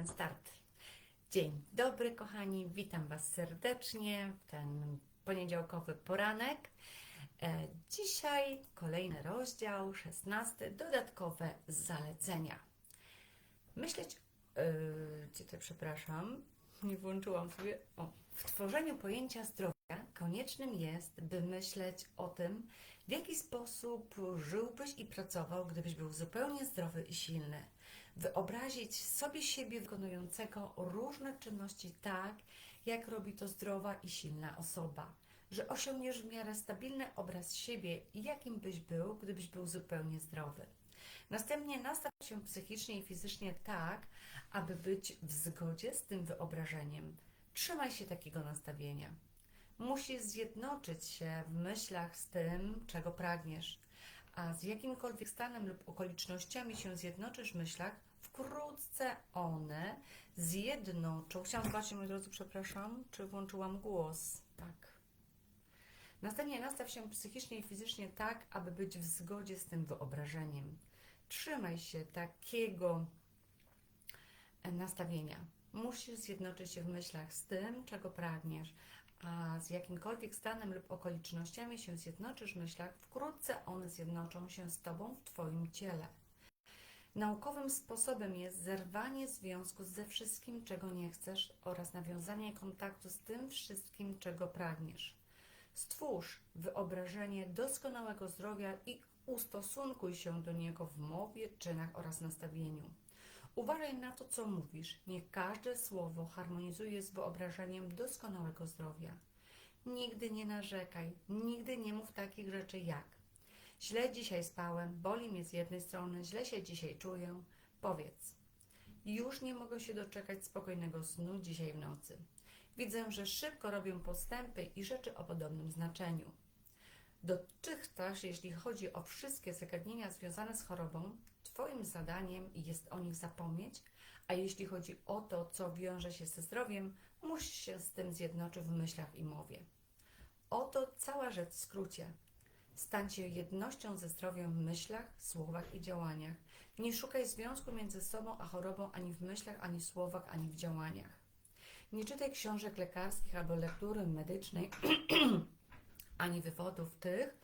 ten start. Dzień dobry, kochani, witam Was serdecznie w ten poniedziałkowy poranek. E, Dzisiaj kolejny rozdział, 16, dodatkowe zalecenia. Myśleć, yy, gdzie przepraszam, nie włączyłam sobie. O, w tworzeniu pojęcia zdrowia koniecznym jest, by myśleć o tym, w jaki sposób żyłbyś i pracował, gdybyś był zupełnie zdrowy i silny. Wyobrazić sobie siebie wykonującego różne czynności tak, jak robi to zdrowa i silna osoba. Że osiągniesz w miarę stabilny obraz siebie, jakim byś był, gdybyś był zupełnie zdrowy. Następnie nastaw się psychicznie i fizycznie tak, aby być w zgodzie z tym wyobrażeniem. Trzymaj się takiego nastawienia. Musisz zjednoczyć się w myślach z tym, czego pragniesz, a z jakimkolwiek stanem lub okolicznościami się zjednoczysz w myślach, wkrótce one zjednoczą. Chciałam zobaczyć, moi drodzy, przepraszam, czy włączyłam głos. Tak. Następnie nastaw się psychicznie i fizycznie tak, aby być w zgodzie z tym wyobrażeniem. Trzymaj się takiego e, nastawienia. Musisz zjednoczyć się w myślach z tym, czego pragniesz, a z jakimkolwiek stanem lub okolicznościami się zjednoczysz w myślach, wkrótce one zjednoczą się z Tobą w Twoim ciele. Naukowym sposobem jest zerwanie związku ze wszystkim, czego nie chcesz oraz nawiązanie kontaktu z tym wszystkim, czego pragniesz. Stwórz wyobrażenie doskonałego zdrowia i ustosunkuj się do niego w mowie, czynach oraz nastawieniu. Uważaj na to, co mówisz. Nie każde słowo harmonizuje z wyobrażeniem doskonałego zdrowia. Nigdy nie narzekaj, nigdy nie mów takich rzeczy jak źle dzisiaj spałem, boli mnie z jednej strony, źle się dzisiaj czuję. Powiedz, już nie mogę się doczekać spokojnego snu dzisiaj w nocy. Widzę, że szybko robią postępy i rzeczy o podobnym znaczeniu. Dotychczas, jeśli chodzi o wszystkie zagadnienia związane z chorobą, Twoim zadaniem jest o nich zapomnieć, a jeśli chodzi o to, co wiąże się ze zdrowiem, musisz się z tym zjednoczyć w myślach i mowie. Oto cała rzecz w skrócie. Stań się jednością ze zdrowiem w myślach, słowach i działaniach. Nie szukaj związku między sobą a chorobą ani w myślach, ani w słowach, ani w działaniach. Nie czytaj książek lekarskich albo lektury medycznej, ani wywodów tych,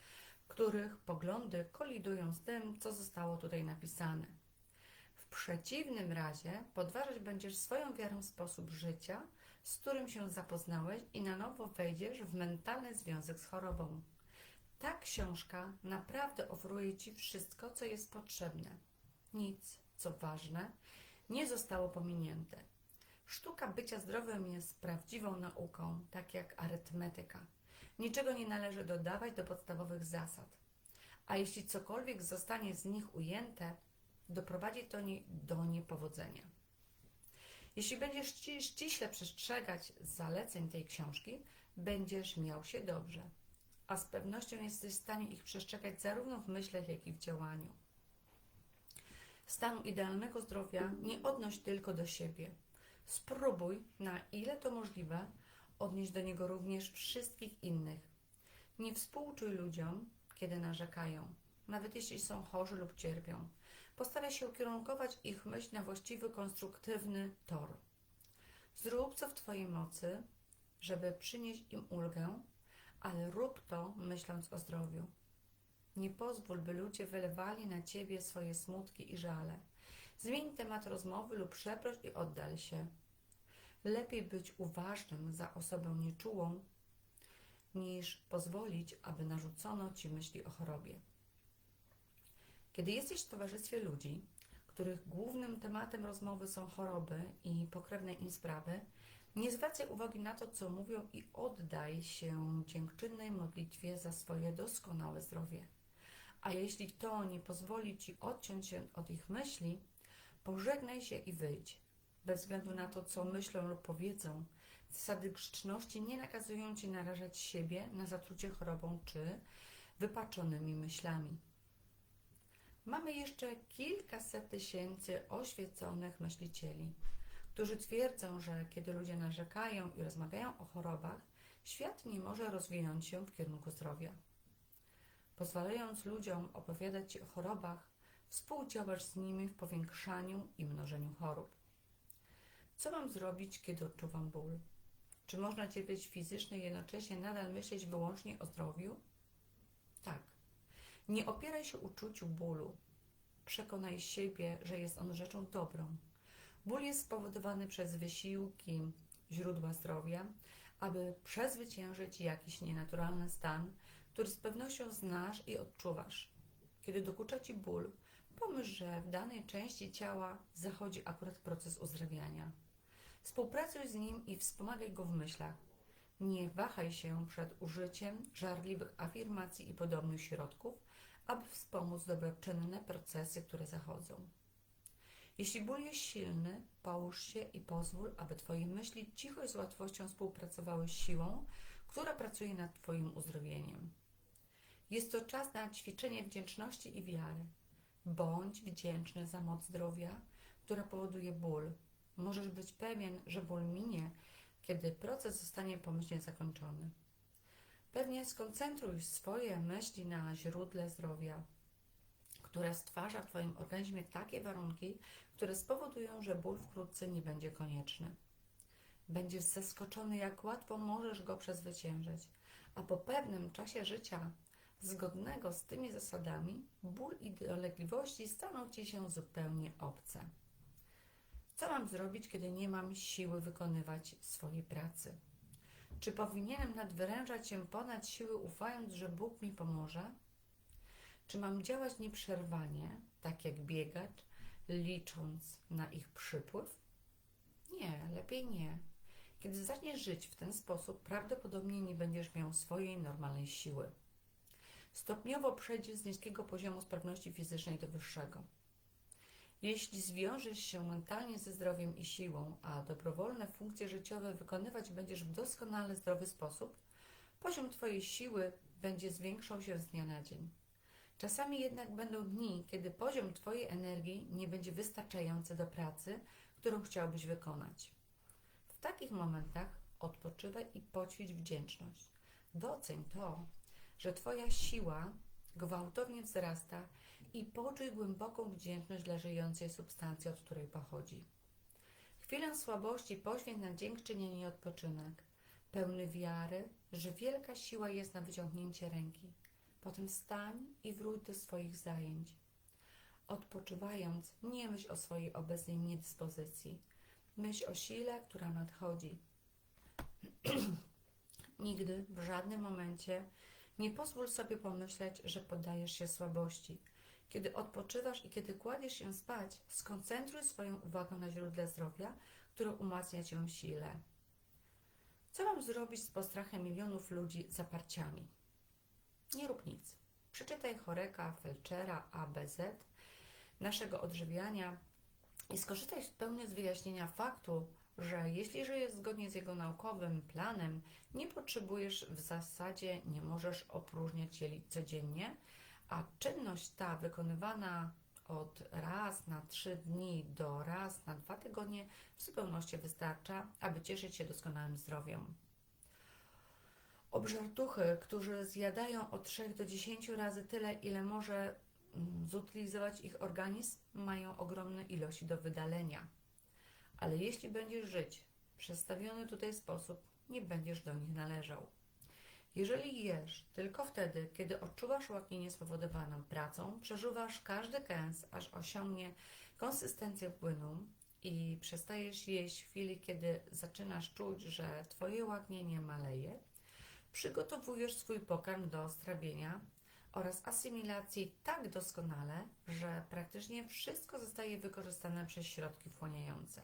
których poglądy kolidują z tym, co zostało tutaj napisane. W przeciwnym razie podważać będziesz swoją wiarą sposób życia, z którym się zapoznałeś i na nowo wejdziesz w mentalny związek z chorobą. Ta książka naprawdę oferuje Ci wszystko, co jest potrzebne. Nic, co ważne, nie zostało pominięte. Sztuka bycia zdrowym jest prawdziwą nauką, tak jak arytmetyka. Niczego nie należy dodawać do podstawowych zasad. A jeśli cokolwiek zostanie z nich ujęte, doprowadzi to nie, do niepowodzenia. Jeśli będziesz ści- ściśle przestrzegać zaleceń tej książki, będziesz miał się dobrze, a z pewnością jesteś w stanie ich przestrzegać zarówno w myślach, jak i w działaniu. Stanu idealnego zdrowia nie odnoś tylko do siebie. Spróbuj, na ile to możliwe, odnieść do niego również wszystkich innych. Nie współczuj ludziom, kiedy narzekają, nawet jeśli są chorzy lub cierpią. Postaraj się ukierunkować ich myśl na właściwy, konstruktywny tor. Zrób co w Twojej mocy, żeby przynieść im ulgę, ale rób to myśląc o zdrowiu. Nie pozwól, by ludzie wylewali na Ciebie swoje smutki i żale. Zmień temat rozmowy lub przeproś i oddal się. Lepiej być uważnym za osobę nieczułą, niż pozwolić, aby narzucono Ci myśli o chorobie. Kiedy jesteś w towarzystwie ludzi, których głównym tematem rozmowy są choroby i pokrewne im sprawy, nie zwracaj uwagi na to, co mówią i oddaj się dziękczynnej modlitwie za swoje doskonałe zdrowie. A jeśli to nie pozwoli Ci odciąć się od ich myśli, pożegnaj się i wyjdź. Bez względu na to, co myślą lub powiedzą, zasady grzeczności nie nakazują Ci narażać siebie na zatrucie chorobą czy wypaczonymi myślami. Mamy jeszcze kilkaset tysięcy oświeconych myślicieli, którzy twierdzą, że kiedy ludzie narzekają i rozmawiają o chorobach, świat nie może rozwinąć się w kierunku zdrowia. Pozwalając ludziom opowiadać Ci o chorobach, współdziałasz z nimi w powiększaniu i mnożeniu chorób. Co mam zrobić, kiedy odczuwam ból? Czy można cierpieć fizycznie i jednocześnie nadal myśleć wyłącznie o zdrowiu? Tak. Nie opieraj się uczuciu bólu. Przekonaj siebie, że jest on rzeczą dobrą. Ból jest spowodowany przez wysiłki źródła zdrowia, aby przezwyciężyć jakiś nienaturalny stan, który z pewnością znasz i odczuwasz. Kiedy dokucza Ci ból, pomyśl, że w danej części ciała zachodzi akurat proces uzdrawiania. Współpracuj z nim i wspomagaj go w myślach. Nie wahaj się przed użyciem żarliwych afirmacji i podobnych środków, aby wspomóc dobroczynne procesy, które zachodzą. Jeśli ból jest silny, połóż się i pozwól, aby Twoje myśli cicho i z łatwością współpracowały z siłą, która pracuje nad Twoim uzdrowieniem. Jest to czas na ćwiczenie wdzięczności i wiary. Bądź wdzięczny za moc zdrowia, która powoduje ból. Możesz być pewien, że ból minie, kiedy proces zostanie pomyślnie zakończony. Pewnie skoncentruj swoje myśli na źródle zdrowia, które stwarza w Twoim organizmie takie warunki, które spowodują, że ból wkrótce nie będzie konieczny. Będziesz zaskoczony, jak łatwo możesz go przezwyciężyć, a po pewnym czasie życia zgodnego z tymi zasadami, ból i dolegliwości staną Ci się zupełnie obce. Co mam zrobić, kiedy nie mam siły wykonywać swojej pracy? Czy powinienem nadwyrężać się ponad siły, ufając, że Bóg mi pomoże? Czy mam działać nieprzerwanie, tak jak biegacz, licząc na ich przypływ? Nie, lepiej nie. Kiedy zaczniesz żyć w ten sposób, prawdopodobnie nie będziesz miał swojej normalnej siły. Stopniowo przejdziesz z niskiego poziomu sprawności fizycznej do wyższego. Jeśli zwiążesz się mentalnie ze zdrowiem i siłą, a dobrowolne funkcje życiowe wykonywać będziesz w doskonale zdrowy sposób, poziom Twojej siły będzie zwiększał się z dnia na dzień. Czasami jednak będą dni, kiedy poziom Twojej energii nie będzie wystarczający do pracy, którą chciałbyś wykonać. W takich momentach odpoczywaj i poćwicz wdzięczność. Doceń to, że Twoja siła gwałtownie wzrasta i poczuj głęboką wdzięczność dla żyjącej substancji, od której pochodzi. Chwilę słabości poświęć na dziękczynienie i odpoczynek, pełny wiary, że wielka siła jest na wyciągnięcie ręki. Potem wstań i wróć do swoich zajęć. Odpoczywając, nie myśl o swojej obecnej niedyspozycji. Myśl o sile, która nadchodzi. Nigdy, w żadnym momencie nie pozwól sobie pomyśleć, że poddajesz się słabości. Kiedy odpoczywasz i kiedy kładziesz się spać, skoncentruj swoją uwagę na źródle zdrowia, które umacnia cię sile. Co mam zrobić z postrachem milionów ludzi zaparciami? Nie rób nic. Przeczytaj Choreka, Felczera, ABZ, naszego odżywiania i skorzystaj w pełni z wyjaśnienia faktu, że jeśli żyjesz zgodnie z jego naukowym planem, nie potrzebujesz w zasadzie, nie możesz opróżniać jelit codziennie, a czynność ta wykonywana od raz na trzy dni do raz na dwa tygodnie w zupełności wystarcza, aby cieszyć się doskonałym zdrowiem. Obżartuchy, którzy zjadają od 3 do 10 razy tyle, ile może mm, zutylizować ich organizm, mają ogromne ilości do wydalenia. Ale jeśli będziesz żyć w przedstawiony tutaj sposób, nie będziesz do nich należał. Jeżeli jesz tylko wtedy, kiedy odczuwasz łaknienie spowodowaną pracą, przeżuwasz każdy kęs, aż osiągnie konsystencję płynu i przestajesz jeść w chwili, kiedy zaczynasz czuć, że Twoje łaknienie maleje, przygotowujesz swój pokarm do strawienia oraz asymilacji tak doskonale, że praktycznie wszystko zostaje wykorzystane przez środki wchłaniające.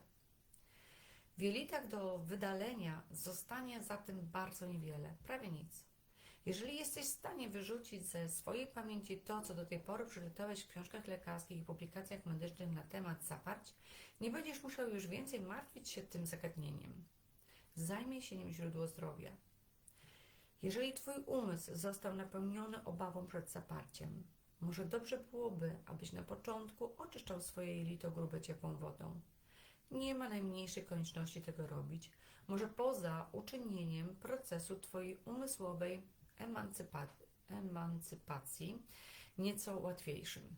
W jelitach do wydalenia zostanie zatem bardzo niewiele, prawie nic. Jeżeli jesteś w stanie wyrzucić ze swojej pamięci to, co do tej pory przeczytałeś w książkach lekarskich i publikacjach medycznych na temat zaparć, nie będziesz musiał już więcej martwić się tym zagadnieniem. Zajmij się nim źródło zdrowia. Jeżeli Twój umysł został napełniony obawą przed zaparciem, może dobrze byłoby, abyś na początku oczyszczał swoje jelito grube ciepłą wodą. Nie ma najmniejszej konieczności tego robić, może poza uczynieniem procesu Twojej umysłowej emancypa- emancypacji nieco łatwiejszym.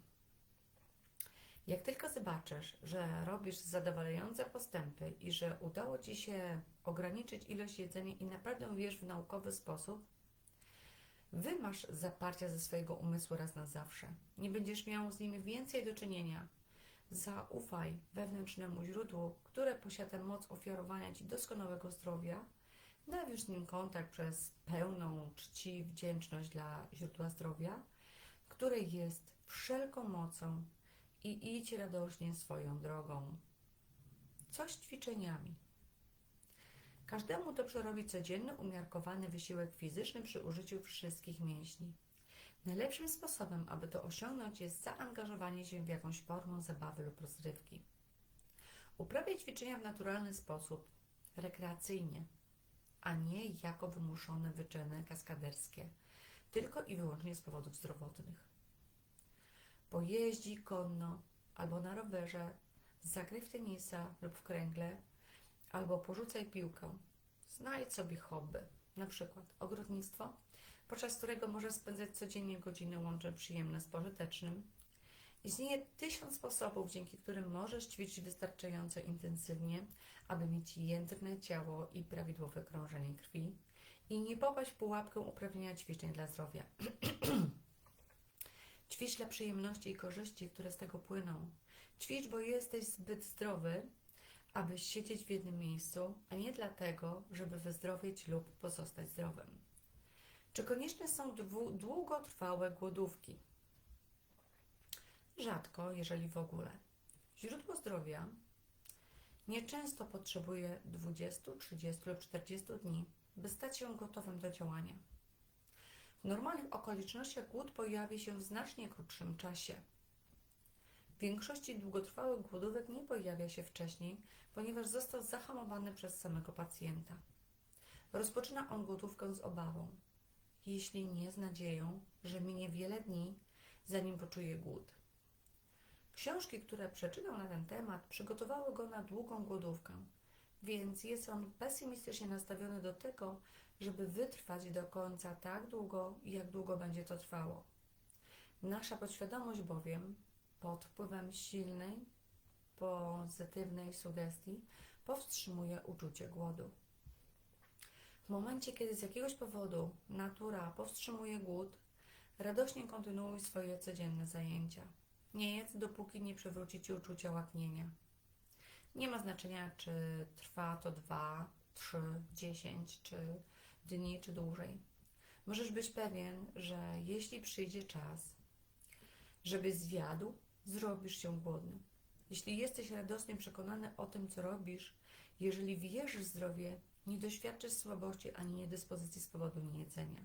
Jak tylko zobaczysz, że robisz zadowalające postępy i że udało Ci się ograniczyć ilość jedzenia i naprawdę wiesz w naukowy sposób, wymasz zaparcia ze swojego umysłu raz na zawsze. Nie będziesz miał z nim więcej do czynienia. Zaufaj wewnętrznemu źródłu, które posiada moc ofiarowania Ci doskonałego zdrowia. Nawiąż z nim kontakt przez pełną czci, wdzięczność dla źródła zdrowia, które jest wszelką mocą i idź radośnie swoją drogą. Coś z ćwiczeniami. Każdemu dobrze robi codzienny, umiarkowany wysiłek fizyczny przy użyciu wszystkich mięśni. Najlepszym sposobem, aby to osiągnąć, jest zaangażowanie się w jakąś formę zabawy lub rozrywki. Uprawiaj ćwiczenia w naturalny sposób, rekreacyjnie, a nie jako wymuszone wyczyny kaskaderskie, tylko i wyłącznie z powodów zdrowotnych. Pojeździ konno albo na rowerze, zagraj w tenisa lub w kręgle, albo porzucaj piłkę. Znajdź sobie hobby, na przykład ogrodnictwo, podczas którego możesz spędzać codziennie godziny łącznie przyjemne z pożytecznym. Istnieje tysiąc sposobów, dzięki którym możesz ćwiczyć wystarczająco intensywnie, aby mieć jędrne ciało i prawidłowe krążenie krwi i nie popaść w pułapkę uprawiania ćwiczeń dla zdrowia. Ćwicz dla przyjemności i korzyści, które z tego płyną. Ćwicz, bo jesteś zbyt zdrowy, aby siedzieć w jednym miejscu, a nie dlatego, żeby wyzdrowieć lub pozostać zdrowym. Czy konieczne są długotrwałe głodówki? Rzadko, jeżeli w ogóle. Źródło zdrowia nieczęsto potrzebuje 20, 30 lub 40 dni, by stać się gotowym do działania. W normalnych okolicznościach głód pojawi się w znacznie krótszym czasie. W większości długotrwałych głodówek nie pojawia się wcześniej, ponieważ został zahamowany przez samego pacjenta. Rozpoczyna on głodówkę z obawą, jeśli nie z nadzieją, że minie wiele dni, zanim poczuje głód. Książki, które przeczytał na ten temat, przygotowały go na długą głodówkę, więc jest on pesymistycznie nastawiony do tego, żeby wytrwać do końca tak długo, jak długo będzie to trwało. Nasza podświadomość bowiem, pod wpływem silnej, pozytywnej sugestii, powstrzymuje uczucie głodu. W momencie, kiedy z jakiegoś powodu natura powstrzymuje głód, radośnie kontynuuj swoje codzienne zajęcia. Nie jedz, dopóki nie przywróci Ci uczucia łaknienia. Nie ma znaczenia, czy trwa to 2, 3, 10 czy dni, czy dłużej. Możesz być pewien, że jeśli przyjdzie czas, żeby zjadł, zrobisz się głodny. Jeśli jesteś radosnie przekonany o tym, co robisz, jeżeli wierzysz w zdrowie, nie doświadczysz słabości ani niedyspozycji z powodu niejedzenia.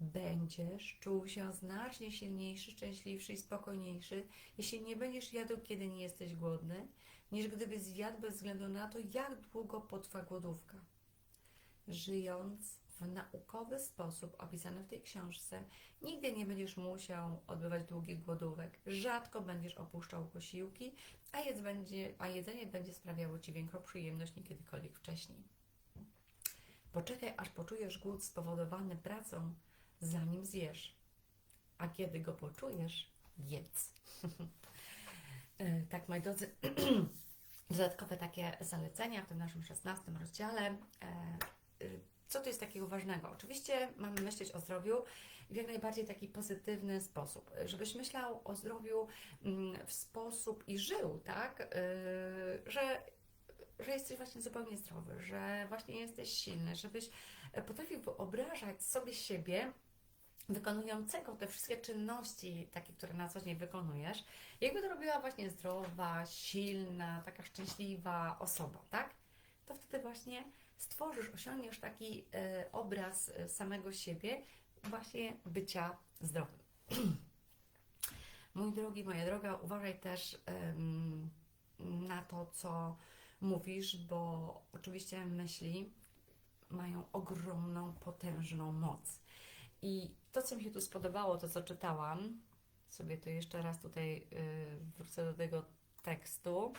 Będziesz czuł się znacznie silniejszy, szczęśliwszy i spokojniejszy, jeśli nie będziesz jadł, kiedy nie jesteś głodny, niż gdyby zjadł bez względu na to, jak długo potrwa głodówka. Żyjąc w naukowy sposób opisany w tej książce, nigdy nie będziesz musiał odbywać długich głodówek. Rzadko będziesz opuszczał posiłki, a, jedz będzie, a jedzenie będzie sprawiało Ci większą przyjemność niż kiedykolwiek wcześniej. Poczekaj, aż poczujesz głód spowodowany pracą, zanim zjesz. A kiedy go poczujesz, jedz. E, tak, moi drodzy, dodatkowe takie zalecenia w tym naszym szesnastym rozdziale. E, y, Co tu jest takiego ważnego? Oczywiście mamy myśleć o zdrowiu w jak najbardziej taki pozytywny sposób, żebyś myślał o zdrowiu mm, w sposób i żył, tak, Y, że, że jesteś właśnie zupełnie zdrowy, że właśnie jesteś silny, żebyś potrafił wyobrażać sobie siebie wykonującego te wszystkie czynności, takie, które na co dzień wykonujesz, jakby to robiła właśnie zdrowa, silna, taka szczęśliwa osoba, tak? To wtedy właśnie stworzysz, osiągniesz taki e, obraz e, samego siebie, właśnie bycia zdrowym. Mój drogi, moja droga, uważaj też na to, co mówisz, bo oczywiście myśli mają ogromną, potężną moc. I to, co mi się tu spodobało, to co czytałam, sobie to jeszcze raz tutaj y, wrócę do tego tekstu,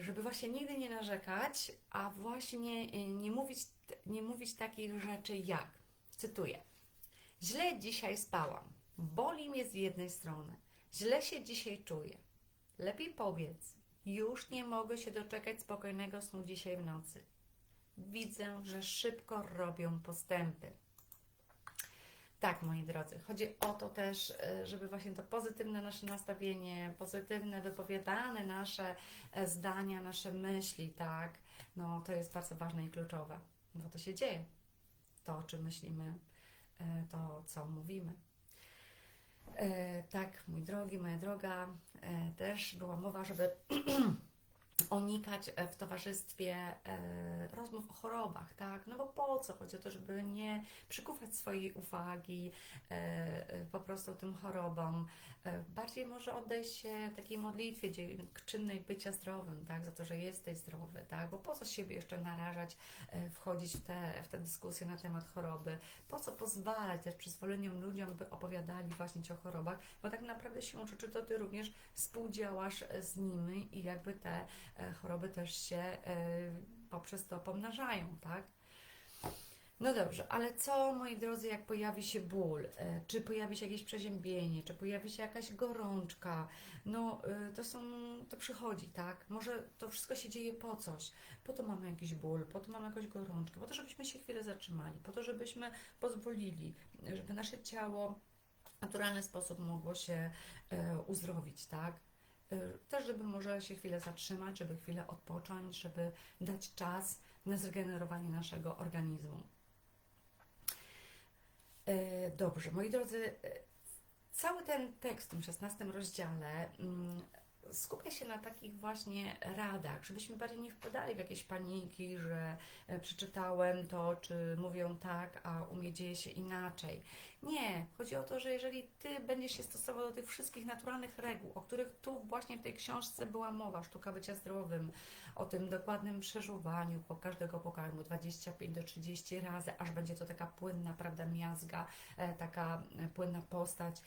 żeby właśnie nigdy nie narzekać, a właśnie y, nie mówić, nie mówić takich rzeczy jak, cytuję, źle dzisiaj spałam, Boli mnie z jednej strony. Źle się dzisiaj czuję. Lepiej powiedz. Już nie mogę się doczekać spokojnego snu dzisiaj w nocy. Widzę, że szybko robią postępy. Tak, moi drodzy, chodzi o to też, e, żeby właśnie to pozytywne nasze nastawienie, pozytywne wypowiadane nasze e, zdania, nasze myśli, tak, no to jest bardzo ważne i kluczowe, bo to się dzieje. To, o czym myślimy, e, to, co mówimy. Tak, mój drogi, moja droga, też była mowa, żeby unikać e, w towarzystwie e, rozmów o chorobach, tak? No bo po co? Chodzi o to, żeby nie przykuwać swojej uwagi e, po prostu tym chorobom. Bardziej może oddać się takiej modlitwie dziękczynnej bycia zdrowym, tak? Za to, że jesteś zdrowy, tak? Bo po co siebie jeszcze narażać, wchodzić w te, w te dyskusje na temat choroby? Po co pozwalać też przyzwoleniom ludziom, by opowiadali właśnie Ci o chorobach? Bo tak naprawdę się rzeczy to Ty również współdziałasz z nimi i jakby te choroby też się e, poprzez to pomnażają, tak? No dobrze, ale co moi drodzy, jak pojawi się ból, e, czy pojawi się jakieś przeziębienie, czy pojawi się jakaś gorączka, no e, to są, to przychodzi, tak? Może to wszystko się dzieje po coś, po to mamy jakiś ból, po to mamy jakąś gorączkę, po to, żebyśmy się chwilę zatrzymali, po to, żebyśmy pozwolili, żeby nasze ciało w naturalny sposób mogło się e, uzdrowić, tak? E, Też, żeby może się chwilę zatrzymać, żeby chwilę odpocząć, żeby dać czas na zregenerowanie naszego organizmu. E, Dobrze, moi drodzy, e, cały ten tekst w tym 16 rozdziale mm, skupia się na takich właśnie radach, żebyśmy bardziej nie wpadali w jakieś paniki, że e, przeczytałem to, czy mówią tak, a u mnie dzieje się inaczej. Nie, chodzi o to, że jeżeli Ty będziesz się stosował do tych wszystkich naturalnych reguł, o których tu właśnie w tej książce była mowa, Sztuka Bycia Zdrowym, o tym dokładnym przeżuwaniu po każdego pokarmu 25 do 30 razy, aż będzie to taka płynna, prawda, miazga, e, taka e, płynna postać,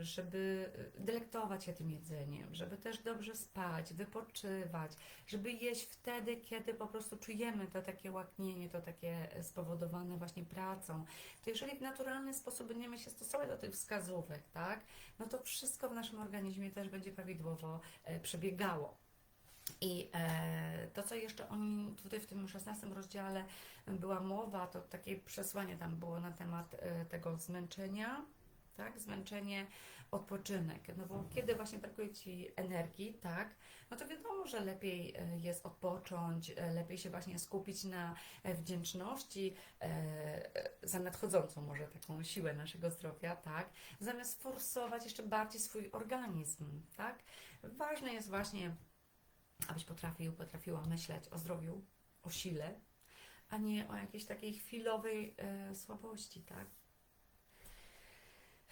żeby delektować się tym jedzeniem, żeby też dobrze spać, wypoczywać, żeby jeść wtedy, kiedy po prostu czujemy to takie łaknienie, to takie spowodowane właśnie pracą, to jeżeli w naturalny sposób będziemy się stosować do tych wskazówek, tak, no to wszystko w naszym organizmie też będzie prawidłowo e, przebiegało. I e, to, co jeszcze oni tutaj w tym 16 rozdziale była mowa, to takie przesłanie tam było na temat e, tego zmęczenia, tak? Zmęczenie, odpoczynek. No bo kiedy właśnie brakuje Ci energii, tak? No to wiadomo, że lepiej e, jest odpocząć, e, lepiej się właśnie skupić na e, wdzięczności za nadchodzącą może taką siłę naszego zdrowia, tak? Zamiast forsować jeszcze bardziej swój organizm, tak? Ważne jest właśnie abyś potrafił, potrafiła myśleć o zdrowiu, o sile, a nie o jakiejś takiej chwilowej e, słabości, tak?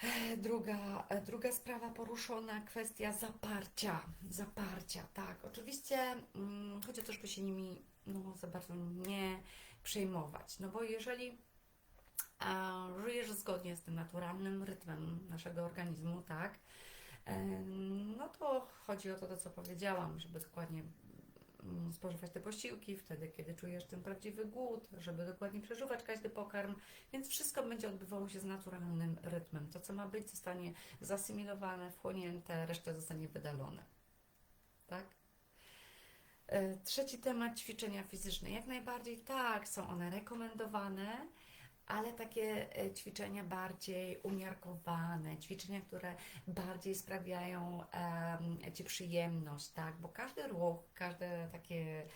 E, Druga, e, druga sprawa poruszona, kwestia zaparcia, zaparcia, tak. Oczywiście mm, chodzi o to, żeby się nimi no, za bardzo nie przejmować, no bo jeżeli a, żyjesz zgodnie z tym naturalnym rytmem naszego organizmu, tak, No to chodzi o to, to co powiedziałam, żeby dokładnie spożywać te posiłki wtedy, kiedy czujesz ten prawdziwy głód, żeby dokładnie przeżuwać każdy pokarm, więc wszystko będzie odbywało się z naturalnym rytmem. To, co ma być, zostanie zasymilowane, wchłonięte, reszta zostanie wydalone. Tak? E, Trzeci temat ćwiczenia fizyczne. Jak najbardziej tak, są one rekomendowane, ale takie e, ćwiczenia bardziej umiarkowane, ćwiczenia, które bardziej sprawiają em, Ci przyjemność, tak? Bo każdy ruch, każdy taki e,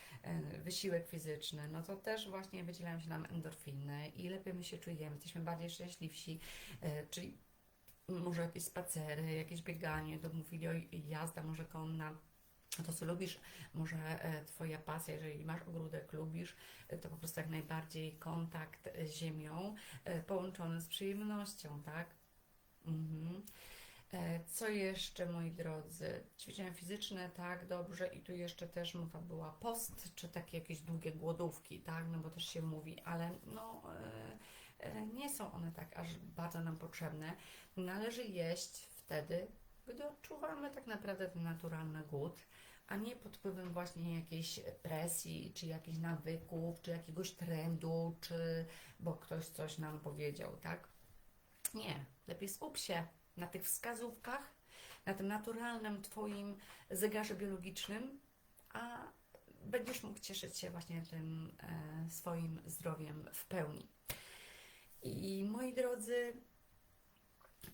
wysiłek fizyczny, no to też właśnie wydzielają się nam endorfiny i lepiej my się czujemy, jesteśmy bardziej szczęśliwsi, e, czyli może jakieś spacery, jakieś bieganie, to mówili o jazda może konna, to, co lubisz, może e, Twoja pasja, jeżeli masz ogródek, lubisz, e, to po prostu jak najbardziej kontakt z ziemią e, połączony z przyjemnością, tak? Mhm. Co jeszcze, moi drodzy? Ćwiczenia fizyczne, tak, dobrze. I tu jeszcze też mowa była post, czy takie jakieś długie głodówki, tak, no bo też się mówi, ale no, nie są one tak aż bardzo nam potrzebne. Należy jeść wtedy, gdy odczuwamy tak naprawdę ten naturalny głód, a nie pod wpływem właśnie jakiejś presji, czy jakichś nawyków, czy jakiegoś trendu, czy bo ktoś coś nam powiedział, tak? Nie, lepiej skup się na tych wskazówkach, na tym naturalnym Twoim zegarze biologicznym, a będziesz mógł cieszyć się właśnie tym e, swoim zdrowiem w pełni. I moi drodzy,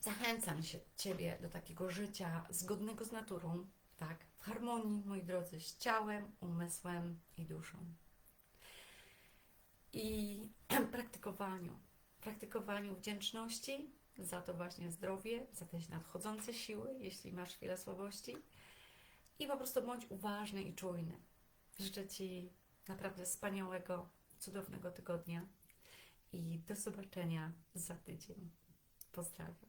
zachęcam się Ciebie do takiego życia zgodnego z naturą, tak, w harmonii, moi drodzy, z ciałem, umysłem i duszą. I praktykowaniu, praktykowaniu wdzięczności za to właśnie zdrowie, za te nadchodzące siły, jeśli masz chwilę słabości. I po prostu bądź uważny i czujny. Życzę Ci naprawdę wspaniałego, cudownego tygodnia i do zobaczenia za tydzień. Pozdrawiam.